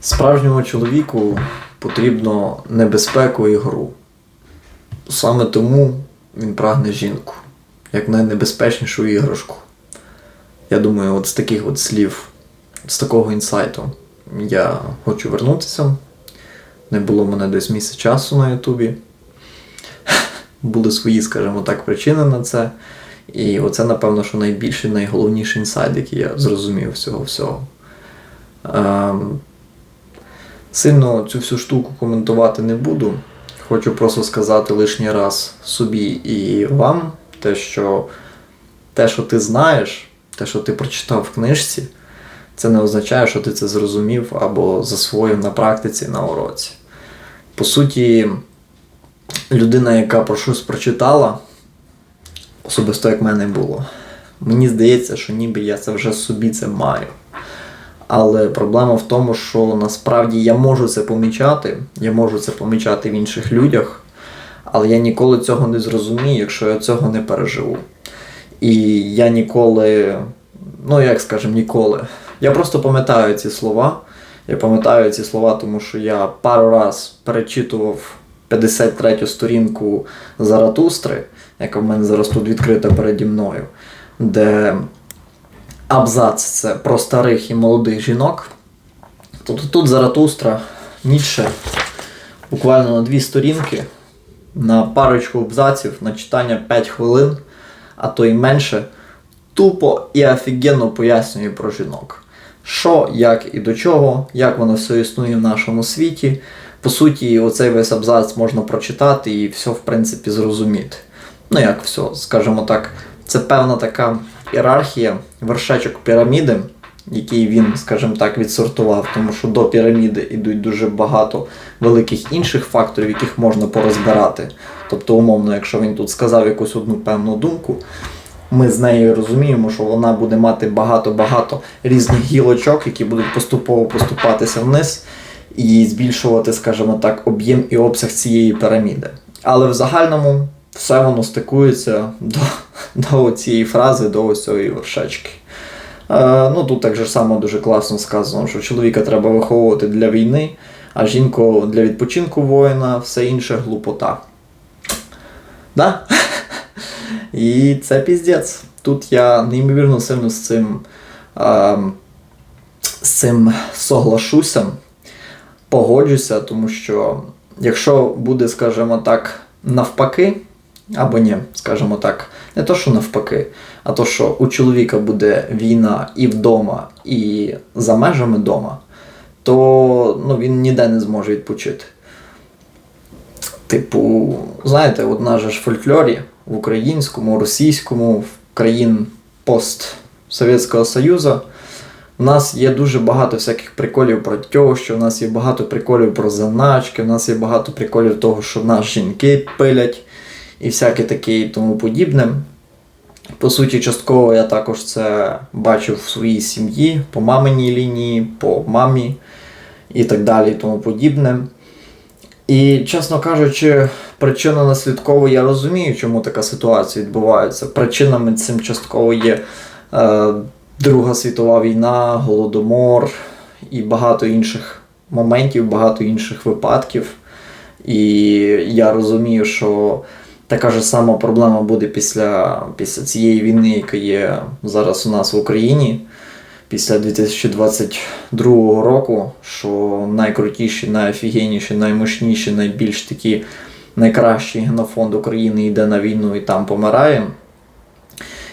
Справжньому чоловіку потрібно небезпеку і гру. Саме тому він прагне жінку, як найнебезпечнішу іграшку. Я думаю, от з таких от слів, з такого інсайту я хочу вернутися. Не було мене десь місяць часу на Ютубі. Були свої, скажімо так, причини на це. І оце, напевно, що найбільший, найголовніший інсайт, який я зрозумів з цього всього. Ем, сильно цю всю штуку коментувати не буду. Хочу просто сказати лишній раз собі і вам, те, що те, що ти знаєш, те, що ти прочитав в книжці, це не означає, що ти це зрозумів або засвоїв на практиці на уроці. По суті, людина, яка про щось прочитала, особисто як в мене було, мені здається, що ніби я це вже собі це маю. Але проблема в тому, що насправді я можу це помічати, я можу це помічати в інших людях, але я ніколи цього не зрозумію, якщо я цього не переживу. І я ніколи, ну як скажемо, ніколи. Я просто пам'ятаю ці слова. Я пам'ятаю ці слова, тому що я пару раз перечитував 53 сторінку Заратустри, яка в мене зараз тут відкрита переді мною, де абзац це про старих і молодих жінок. Тобто тут Заратустра, Ніцше, буквально на дві сторінки, на парочку абзаців, на читання 5 хвилин, а то й менше, тупо і офігенно пояснює про жінок. Що, як і до чого, як воно все існує в нашому світі. По суті, оцей весь абзац можна прочитати і все, в принципі, зрозуміти. Ну як все, скажімо так, це певна така ієрархія, вершечок піраміди, який він, скажімо так, відсортував, тому що до піраміди йдуть дуже багато великих інших факторів, яких можна порозбирати. Тобто, умовно, якщо він тут сказав якусь одну певну думку, ми з нею розуміємо, що вона буде мати багато-багато різних гілочок, які будуть поступово поступатися вниз і збільшувати, скажімо так, об'єм і обсяг цієї піраміди. Але в загальному все воно стикується до, до цієї фрази, до ось цієї вершечки. Е, ну тут так же само дуже класно сказано, що чоловіка треба виховувати для війни, а жінку для відпочинку воїна, все інше глупота. Да? І це піздець. Тут я неймовірно сильно з цим, е, з цим соглашуся, погоджуся, тому що якщо буде, скажімо так, навпаки, або ні, скажімо так, не то, що навпаки, а то, що у чоловіка буде війна і вдома, і за межами дома, то ну, він ніде не зможе відпочити. Типу, знаєте, же ж фольклорі в українському, російському, в країн постсовєтського Союзу. У нас є дуже багато всяких приколів про тьощу, у нас є багато приколів про заначки, у нас є багато приколів того, що нас жінки пилять і всяке таке і тому подібне. По суті, частково я також це бачив в своїй сім'ї, по маминій лінії, по мамі і так далі і тому подібне. І, чесно кажучи, причина наслідково я розумію, чому така ситуація відбувається. Причинами цим частково є е, Друга світова війна, Голодомор і багато інших моментів, багато інших випадків. І я розумію, що така ж сама проблема буде після, після цієї війни, яка є зараз у нас в Україні. Після 2022 року, що найкрутіші, найофігенніші, наймощніші, найбільш такі найкращий генофонд України йде на війну і там помирає.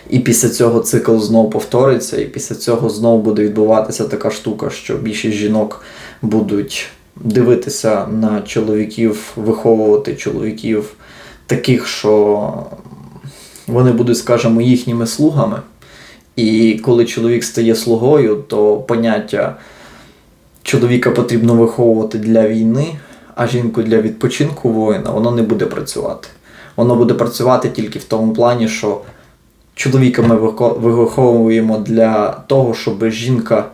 І після цього цикл знову повториться, і після цього знову буде відбуватися така штука, що більшість жінок будуть дивитися на чоловіків, виховувати чоловіків таких, що вони будуть, скажімо, їхніми слугами. І коли чоловік стає слугою, то поняття чоловіка потрібно виховувати для війни, а жінку для відпочинку воїна, воно не буде працювати. Воно буде працювати тільки в тому плані, що чоловіка ми виховуємо для того, щоб жінка.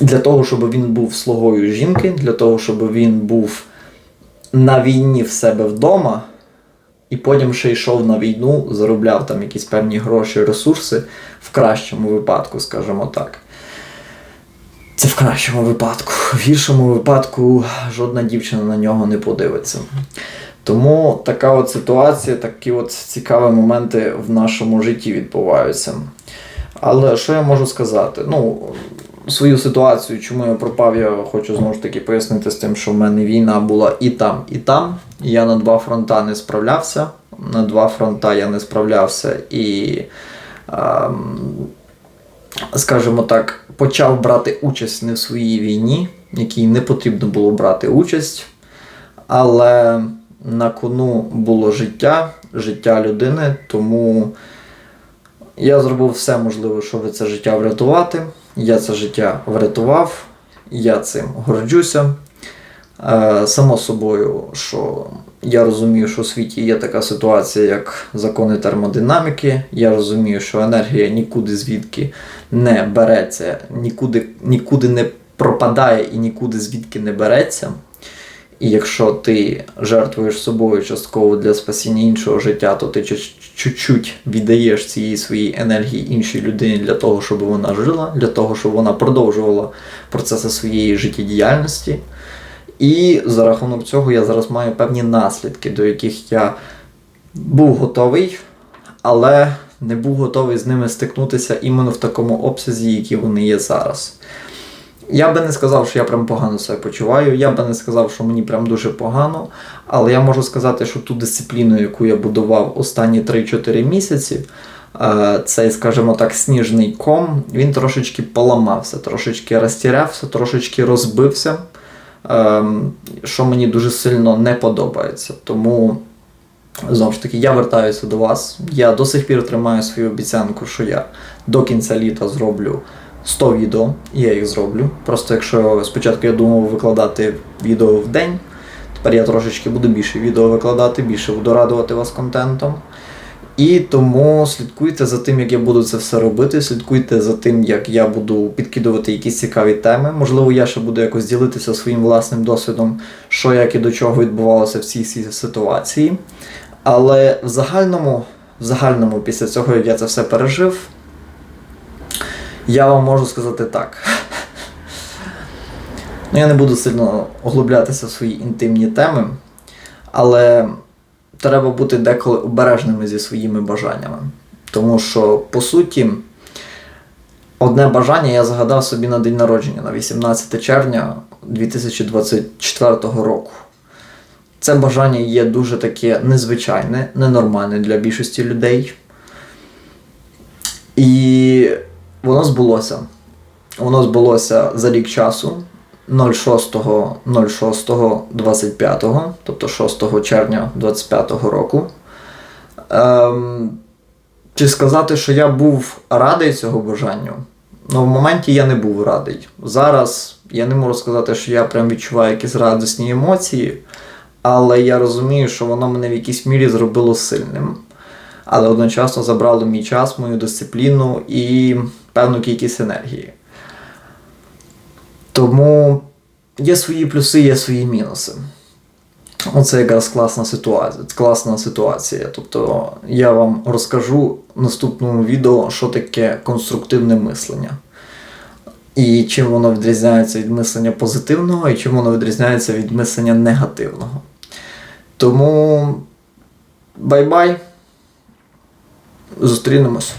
Для того, щоб він був слугою жінки, для того, щоб він був на війні в себе вдома, і потім ще йшов на війну, заробляв там якісь певні гроші, ресурси в кращому випадку, скажімо так. Це в кращому випадку. В гіршому випадку жодна дівчина на нього не подивиться. Тому така от ситуація, такі от цікаві моменти в нашому житті відбуваються. Але що я можу сказати? Ну, свою ситуацію, чому я пропав, я хочу знову ж таки пояснити з тим, що в мене війна була і там, і там. Я на два фронта не справлявся. На два фронта я не справлявся і, ем, скажімо так, почав брати участь не в своїй війні, якій не потрібно було брати участь. Але на кону було життя, життя людини, тому я зробив все можливе, щоб це життя врятувати. Я це життя врятував, я цим горджуся. Е, Само собою, що я розумію, що у світі є така ситуація, як закони термодинаміки. Я розумію, що енергія нікуди звідки не береться, нікуди, нікуди не пропадає і нікуди звідки не береться. І якщо ти жертвуєш собою частково для спасіння іншого життя, то ти чуть-чуть віддаєш цієї своєї енергії іншій людині для того, щоб вона жила, для того, щоб вона продовжувала процеси своєї життєдіяльності. І за рахунок цього я зараз маю певні наслідки, до яких я був готовий, але не був готовий з ними стикнутися іменно в такому обсязі, які вони є зараз. Я би не сказав, що я прям погано себе почуваю. Я би не сказав, що мені прям дуже погано. Але я можу сказати, що ту дисципліну, яку я будував останні 3-4 місяці, е, цей, скажімо так, сніжний ком, він трошечки поламався, трошечки розтірявся, трошечки розбився, ем, що мені дуже сильно не подобається. Тому. Знову ж таки, я вертаюся до вас. Я до сих пір тримаю свою обіцянку, що я до кінця літа зроблю 100 відео, і я їх зроблю. Просто якщо спочатку я думав викладати відео в день, тепер я трошечки буду більше відео викладати, більше буду радувати вас контентом. І тому слідкуйте за тим, як я буду це все робити. Слідкуйте за тим, як я буду підкидувати якісь цікаві теми. Можливо, я ще буду якось ділитися своїм власним досвідом, що як і до чого відбувалося в цій ситуації. Але в загальному, в загальному, після цього, як я це все пережив, я вам можу сказати так. Ну, я не буду сильно оглублятися в свої інтимні теми, але треба бути деколи обережними зі своїми бажаннями. Тому що, по суті, одне бажання я загадав собі на день народження на 18 червня 2024 року. Це бажання є дуже таке незвичайне, ненормальне для більшості людей. І воно збулося. Воно збулося за рік часу 06.06.25, тобто 6 червня 25 року. Ем, чи сказати, що я був радий цього бажанню? Ну, в моменті я не був радий. Зараз я не можу сказати, що я прям відчуваю якісь радісні емоції, але я розумію, що воно мене в якійсь мірі зробило сильним. Але одночасно забрало мій час, мою дисципліну і певну кількість енергії. Тому є свої плюси, є свої мінуси. Оце якраз класна ситуація. Класна ситуація. Тобто я вам розкажу в наступному відео, що таке конструктивне мислення. І чим воно відрізняється від мислення позитивного, і чим воно відрізняється від мислення негативного. Тому бай-бай. Зустрінемось.